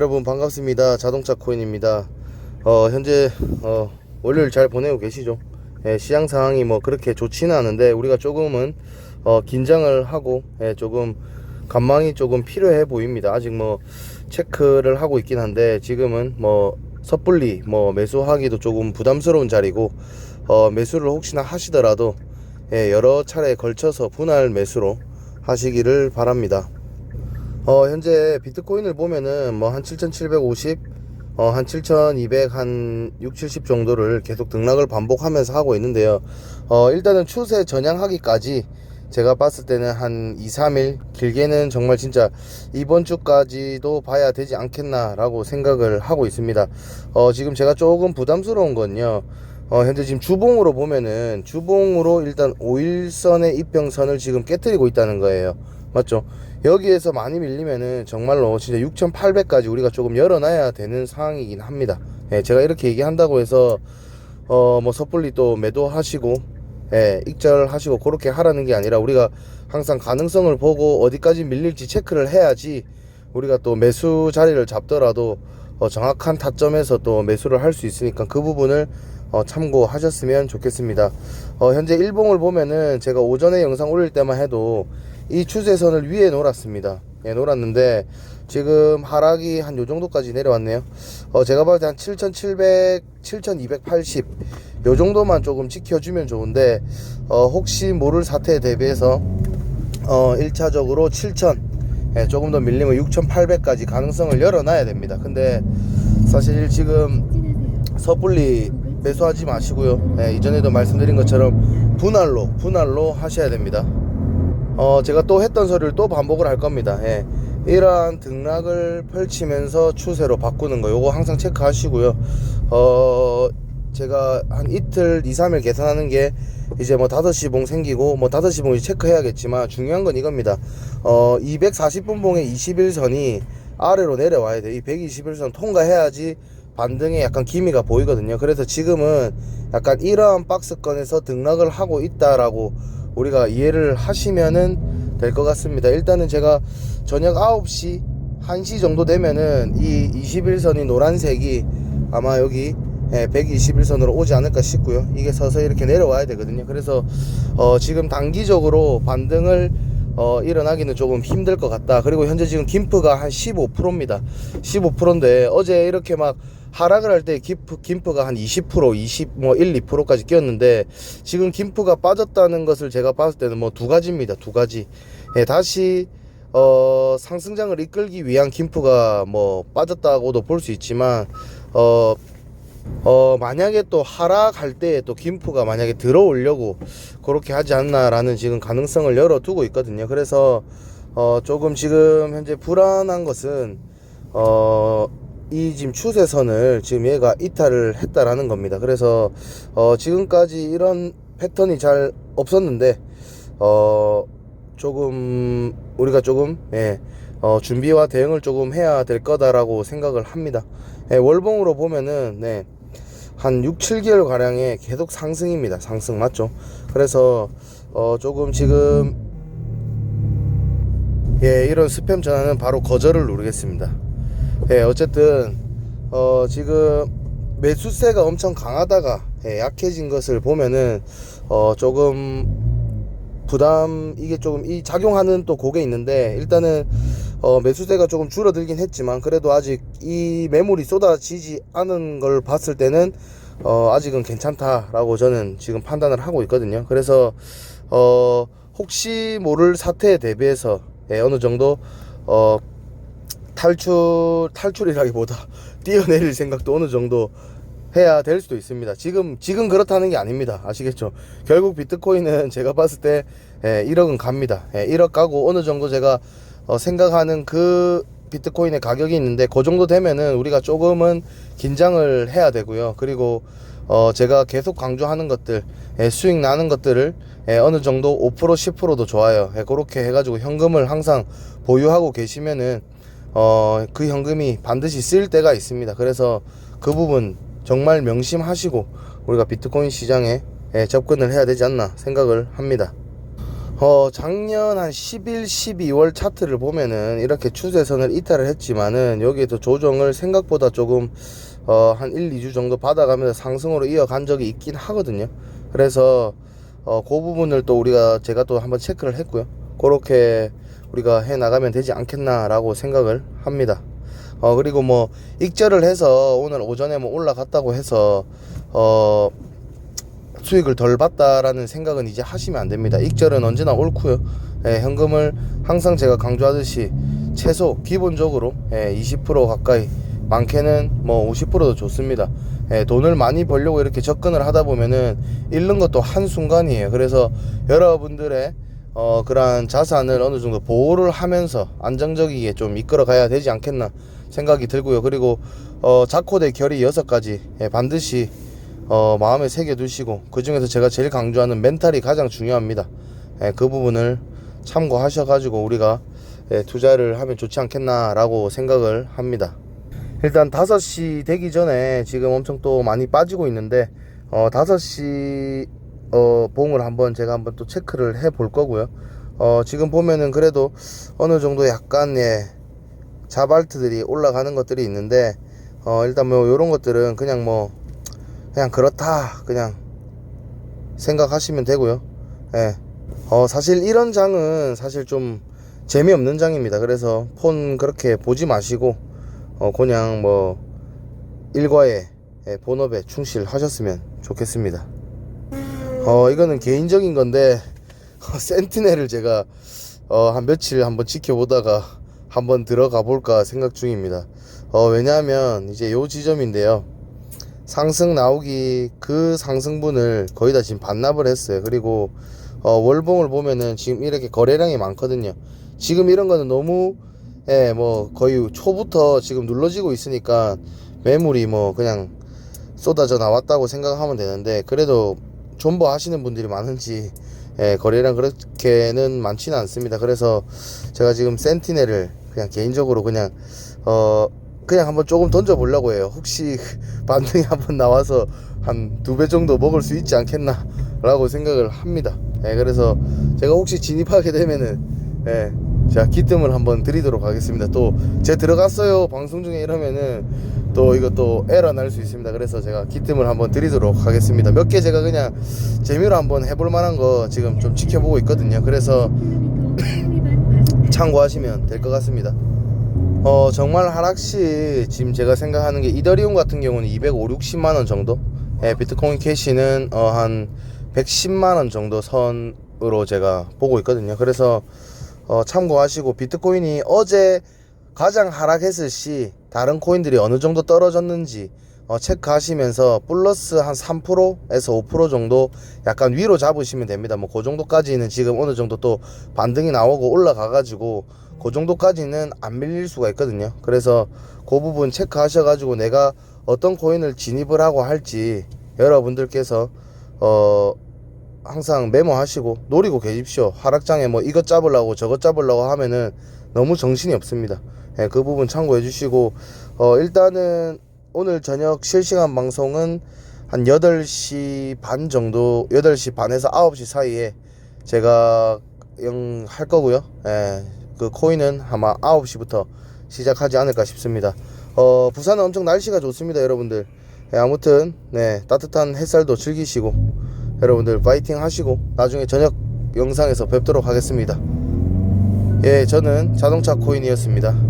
여러분 반갑습니다. 자동차 코인입니다. 어, 현재 어, 월요일 잘 보내고 계시죠? 예, 시장 상황이 뭐 그렇게 좋지는 않은데 우리가 조금은 어, 긴장을 하고 예, 조금 관망이 조금 필요해 보입니다. 아직 뭐 체크를 하고 있긴 한데 지금은 뭐 섣불리 뭐 매수하기도 조금 부담스러운 자리고 어, 매수를 혹시나 하시더라도 예, 여러 차례 걸쳐서 분할 매수로 하시기를 바랍니다. 어, 현재 비트코인을 보면은 뭐 한 7,750, 어, 한 7,200, 한 6, 70 정도를 계속 등락을 반복하면서 하고 있는데요. 어, 일단은 추세 전향하기까지 제가 봤을 때는 한 2, 3일, 길게는 정말 진짜 이번 주까지도 봐야 되지 않겠나라고 생각을 하고 있습니다. 어, 지금 제가 조금 부담스러운 건요. 어, 현재 지금 주봉으로 보면은 주봉으로 일단 5일선의 입병선을 지금 깨뜨리고 있다는 거예요. 맞죠? 여기에서 많이 밀리면은 정말로 진짜 6,800까지 우리가 조금 열어놔야 되는 상황이긴 합니다. 예, 제가 이렇게 얘기한다고 해서 어, 뭐 섣불리 또 매도하시고 예, 익절하시고 그렇게 하라는 게 아니라 우리가 항상 가능성을 보고 어디까지 밀릴지 체크를 해야지 우리가 또 매수 자리를 잡더라도 어, 정확한 타점에서 또 매수를 할 수 있으니까 그 부분을 어, 참고하셨으면 좋겠습니다. 어, 현재 일봉을 보면은 제가 오전에 영상 올릴 때만 해도 이 추세선을 위에 놀았습니다. 예, 놀았는데 지금 하락이 한 요 정도까지 내려왔네요. 어, 제가 봤을 때 한 7,700, 7,280 요 정도만 조금 지켜주면 좋은데 어, 혹시 모를 사태에 대비해서 어, 1차적으로 7,000 예, 조금 더 밀리면 6,800까지 가능성을 열어놔야 됩니다. 근데 사실 지금 섣불리 매수하지 마시고요. 예, 이전에도 말씀드린 것처럼 분할로 분할로 하셔야 됩니다. 어, 제가 또 했던 소리를 또 반복을 할 겁니다. 예. 이러한 등락을 펼치면서 추세로 바꾸는 거 요거 항상 체크하시고요. 어, 제가 한 이틀, 2, 3일 계산하는 게 이제 뭐 5시 봉 생기고 뭐 5시 봉이 체크해야겠지만 중요한 건 이겁니다. 어, 240분 봉의 21선이 아래로 내려와야 돼. 이 121선 통과해야지 반등에 약간 기미가 보이거든요. 그래서 지금은 약간 이러한 박스권에서 등락을 하고 있다라고 우리가 이해를 하시면은 될 것 같습니다. 일단은 제가 저녁 9시, 1시 정도 되면은 이 21선이 노란색이 아마 여기 121선으로 오지 않을까 싶고요. 이게 서서히 이렇게 내려와야 되거든요. 그래서 어 지금 단기적으로 반등을 어 일어나기는 조금 힘들 것 같다. 그리고 현재 지금 김프가 한 15%입니다. 15%인데 어제 이렇게 막 하락을 할때 김프, 김프가 한 20%, 20, 뭐 1, 2%까지 끼었는데 지금 김프가 빠졌다는 것을 제가 봤을 때는 뭐 두 가지입니다. 두 가지. 예, 다시 어, 상승장을 이끌기 위한 김프가 뭐 빠졌다고도 볼 수 있지만 어, 어, 만약에 또 하락할 때 또 김프가 만약에 들어오려고 그렇게 하지 않나라는 지금 가능성을 열어두고 있거든요. 그래서 어, 조금 지금 현재 불안한 것은 어, 이 지금 추세선을 지금 얘가 이탈을 했다라는 겁니다. 그래서 어, 지금까지 이런 패턴이 잘 없었는데 어, 조금 우리가 조금 예, 어, 준비와 대응을 조금 해야 될 거다라고 생각을 합니다. 예, 월봉으로 보면은 네, 한 6, 7개월 가량의 계속 상승입니다. 상승 맞죠? 그래서 어, 조금 지금 예, 이런 스팸 전화는 바로 거절을 누르겠습니다. 예, 어쨌든 어, 지금 매수세가 엄청 강하다가 예, 약해진 것을 보면은 어, 조금 부담 이게 조금 이 작용하는 또 곡에 있는데 일단은 어, 매수세가 조금 줄어들긴 했지만 그래도 아직 이 매물이 쏟아지지 않은 걸 봤을 때는 어, 아직은 괜찮다라고 저는 지금 판단을 하고 있거든요. 그래서 어, 혹시 모를 사태에 대비해서 예, 어느 정도 어, 탈출 탈출이라기보다 뛰어내릴 생각도 어느 정도 해야 될 수도 있습니다. 지금 지금 그렇다는 게 아닙니다. 아시겠죠? 결국 비트코인은 제가 봤을 때 예, 1억은 갑니다. 예, 1억 가고 어느 정도 제가 어, 생각하는 그 비트코인의 가격이 있는데 그 정도 되면은 우리가 조금은 긴장을 해야 되고요. 그리고 어, 제가 계속 강조하는 것들 예, 수익 나는 것들을 예, 어느 정도 5% 10%도 좋아요. 예, 그렇게 해가지고 현금을 항상 보유하고 계시면은 어, 그 현금이 반드시 쓰일 때가 있습니다. 그래서 그 부분 정말 명심하시고 우리가 비트코인 시장에 예, 접근을 해야 되지 않나 생각을 합니다. 어, 작년 한 11, 12월 차트를 보면은 이렇게 추세선을 이탈을 했지만은 여기에서 조정을 생각보다 조금 어, 한 1, 2주 정도 받아가면서 상승으로 이어간 적이 있긴 하거든요. 그래서 어, 그 부분을 또 우리가 제가 또 한번 체크를 했고요. 그렇게 우리가 해 나가면 되지 않겠나라고 생각을 합니다. 어, 그리고 뭐 익절을 해서 오늘 오전에 뭐 올라갔다고 해서 어, 수익을 덜 봤다라는 생각은 이제 하시면 안 됩니다. 익절은 언제나 옳고요. 예, 현금을 항상 제가 강조하듯이 최소 기본적으로 예, 20% 가까이 많게는 뭐 50%도 좋습니다. 예, 돈을 많이 벌려고 이렇게 접근을 하다 보면은 잃는 것도 한 순간이에요. 그래서 여러분들의 어, 그러한 자산을 어느 정도 보호를 하면서 안정적이게 좀 이끌어 가야 되지 않겠나 생각이 들고요. 그리고 어, 자코대 결의 여섯 가지 예, 반드시 어, 마음에 새겨 두시고 그 중에서 제가 제일 강조하는 멘탈이 가장 중요합니다. 예, 그 부분을 참고하셔가지고 우리가 예, 투자를 하면 좋지 않겠나라고 생각을 합니다. 일단 5시 되기 전에 지금 엄청 또 많이 빠지고 있는데 어 5시 어 봉을 한번 제가 한번 또 체크를 해 볼 거고요. 어 지금 보면은 그래도 어느 정도 약간 예 자발트들이 올라가는 것들이 있는데 어 일단 뭐 요런 것들은 그냥 뭐 그냥 그렇다 그냥 생각하시면 되고요. 예. 어 사실 이런 장은 사실 좀 재미없는 장입니다. 그래서 폰 그렇게 보지 마시고 어 그냥 뭐 일과에 예, 본업에 충실하셨으면 좋겠습니다. 어 이거는 개인적인 건데 센티넬을 제가 어, 한 며칠 한번 지켜보다가 한번 들어가 볼까 생각 중입니다. 어 왜냐하면 이제 요 지점인데요. 상승 나오기 그 상승분을 거의 다 지금 반납을 했어요. 그리고 어, 월봉을 보면은 지금 이렇게 거래량이 많거든요. 지금 이런 거는 너무 예, 뭐 거의 초부터 지금 눌러지고 있으니까 매물이 뭐 그냥 쏟아져 나왔다고 생각하면 되는데 그래도 존버 하시는 분들이 많은지 예, 거래량 그렇게는 많지는 않습니다. 그래서 제가 지금 센티넬을 그냥 개인적으로 그냥 어 그냥 한번 조금 던져 보려고 해요. 혹시 반등이 한번 나와서 한 두 배 정도 먹을 수 있지 않겠나 라고 생각을 합니다. 예, 그래서 제가 혹시 진입하게 되면은 예, 제가 기뜸을 한번 드리도록 하겠습니다. 또 제 들어갔어요 방송 중에 이러면은 또또 에러 날 수 있습니다. 그래서 제가 기뜸을 한번 드리도록 하겠습니다. 몇 개 제가 그냥 재미로 한번 해볼 만한 거 지금 좀 지켜보고 있거든요. 그래서 참고하시면 될 것 같습니다. 어 정말 하락시 지금 제가 생각하는 게 이더리움 같은 경우는 250, 60만 원 정도 예, 비트코인 캐시는 어, 한 110만 원 정도 선으로 제가 보고 있거든요 그래서 어, 참고하시고 비트코인이 어제 가장 하락했을 시 다른 코인들이 어느 정도 떨어졌는지 어, 체크하시면서 플러스 한 3%에서 5% 정도 약간 위로 잡으시면 됩니다. 뭐 그 정도까지는 지금 어느 정도 또 반등이 나오고 올라가 가지고 그 정도까지는 안 밀릴 수가 있거든요. 그래서 그 부분 체크하셔 가지고 내가 어떤 코인을 진입을 하고 할지 여러분들께서 어 항상 메모하시고 노리고 계십시오. 하락장에 뭐 이것 잡으려고 저것 잡으려고 하면은 너무 정신이 없습니다. 예, 그 부분 참고해 주시고 어 일단은 오늘 저녁 실시간 방송은 한 8시 반 정도 8시 반에서 9시 사이에 제가 영할 거고요. 예. 그 코인은 아마 9시부터 시작하지 않을까 싶습니다. 어, 부산은 엄청 날씨가 좋습니다, 여러분들. 예, 아무튼 네, 따뜻한 햇살도 즐기시고 여러분들 파이팅 하시고 나중에 저녁 영상에서 뵙도록 하겠습니다. 예, 저는 자동차 코인이었습니다.